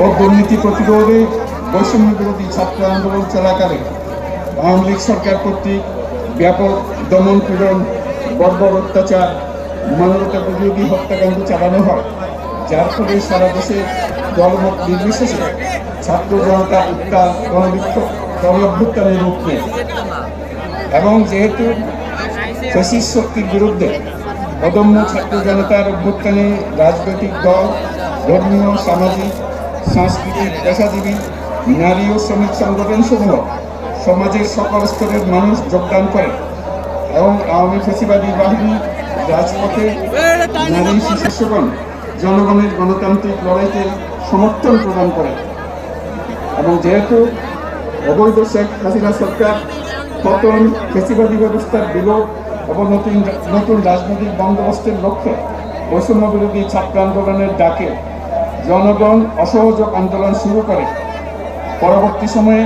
ও দুর্নীতি প্রতিরোধে বৈষম্য বিরোধী ছাত্র আন্দোলন চলাকালে আওয়ামী লীগ সরকার কর্তৃক ব্যাপক দমন পীড়ন, বর্বর অত্যাচার, মানবতা বিরোধী হত্যাকাণ্ড চালানো হয়। যার ফলে সারা দেশে দলমত নির্বিশেষে ছাত্র জনতা উত্তাল, গণবিক্ষোভ গণঅভ্যুত্থানের রূপ নেয়। এবং যেহেতু ফ্যাসিস্ট শক্তির বিরুদ্ধে অদম্য ছাত্র জনতার অভ্যুত্থানে রাজনৈতিক দল, ধর্মীয়, সামাজিক সাংস্কৃতিক পেশাজীবী, নারী ও শ্রমিক সংগঠন সমূহ সমাজের সকল স্তরের মানুষ যোগদান করে এবং আওয়ামী ফেসিবাদী বাহিনী, রাজপথে নারী শিশুগণ জনগণের গণতান্ত্রিক লড়াইকে সমর্থন প্রদান করে। এবং যেহেতু অবৈধ শেখ হাসিনা সরকার পতন, ফেসিবাদী ব্যবস্থার বিলোপ এবং নতুন নতুন রাজনৈতিক বন্দোবস্তের লক্ষ্যে বৈষম্য বিরোধী ছাত্র আন্দোলনের ডাকে জনগণ অসহযোগ আন্দোলন শুরু করে। পরবর্তী সময়ে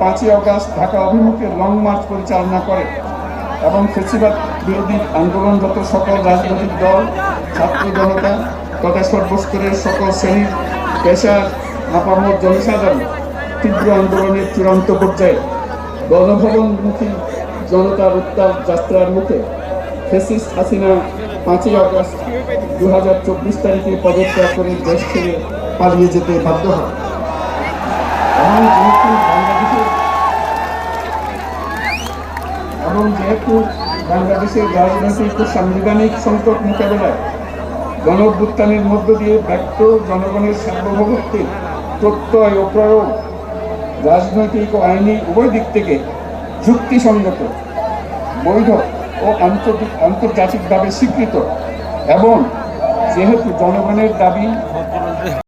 পাঁচই অগাস্ট ঢাকা অভিমুখে লং মার্চ পরিচালনা করে এবং ফেসিবাদ বিরোধী আন্দোলনরত সকল রাজনৈতিক দল, ছাত্র জনতা তথা সর্বস্তরের সকল শ্রেণির, পেশার আপামর জনসাধারণ তীব্র আন্দোলনের চূড়ান্ত পর্যায়ে গণভবনমুখী জনতার উত্তাল যাত্রার মুখে ফেসিস হাসিনা পাঁচই আগস্ট দু হাজার চব্বিশ তারিখে পদত্যাগ করে দেশ ছেড়ে পালিয়ে যেতে বাধ্য হয় এবং যেহেতু বাংলাদেশের এবং যেহেতু বাংলাদেশের রাজনৈতিক ও সাংবিধানিক সংকট মোকাবেলায় গণ মধ্য দিয়ে ব্যক্ত জনগণের সার্বভৌমত্বের প্রত্যয় ও প্রয়োগ রাজনৈতিক ও আইনি উভয় দিক থেকে যুক্তিসঙ্গত, বৈধ। ও আন্তর্জাতিকভাবে স্বীকৃত। এবং যেহেতু জনগণের দাবি